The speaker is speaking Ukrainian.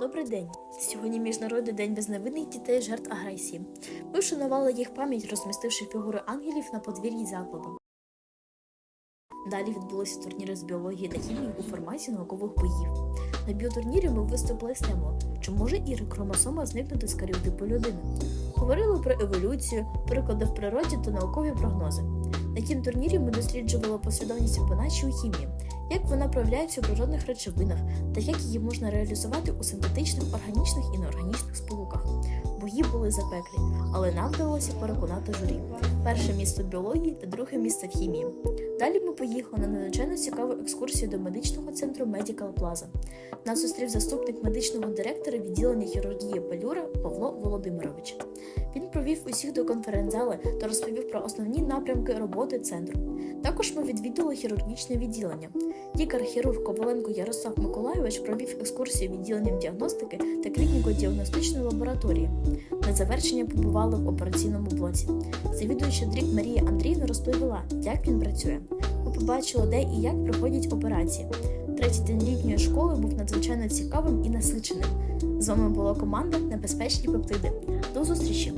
Добрий день! Сьогодні Міжнародний день безневинних дітей жертв агресії. Ми вшанували їх пам'ять, розмістивши фігури ангелів на подвір'ї закладу. Далі відбулися турніри з біології та хімії у форматі наукових боїв. На біотурнірі ми виступили з темою, чи може і хромосома зникнути з каріотипу людини. Говорили про еволюцію, приклади в природі та наукові прогнози. На тім турнірі ми досліджували послідовність Фібоначчі у хімії, як вона проявляється у природних речовинах та як її можна реалізувати у синтетичних, органічних і неорганічних сполуках. Бої були запеклі, але нам вдалося переконати журі. Перше місце в біології та друге місце в хімії. Далі ми поїхали на надзвичайно цікаву екскурсію до медичного центру Medical Plaza. Нас зустрів заступник медичного директора відділення хірургії Пелюра Павло Володимирович. Він провів усіх до конференц-зали та розповів про основні напрямки роботи центру. Також ми відвідали хірургічне відділення. Лікар-хірург Коваленко Ярослав Миколайович провів екскурсію відділенням діагностики та клініко-діагностичної лабораторії. На завершення побували в операційному блоці. Завідуюча дрік Марія Андріївна розповіла, як він працює. Ми побачили, де і як проходять операції. Третій день літньої школи був надзвичайно цікавим і насиченим. З вами була команда Небезпечні пептиди. До зустрічі!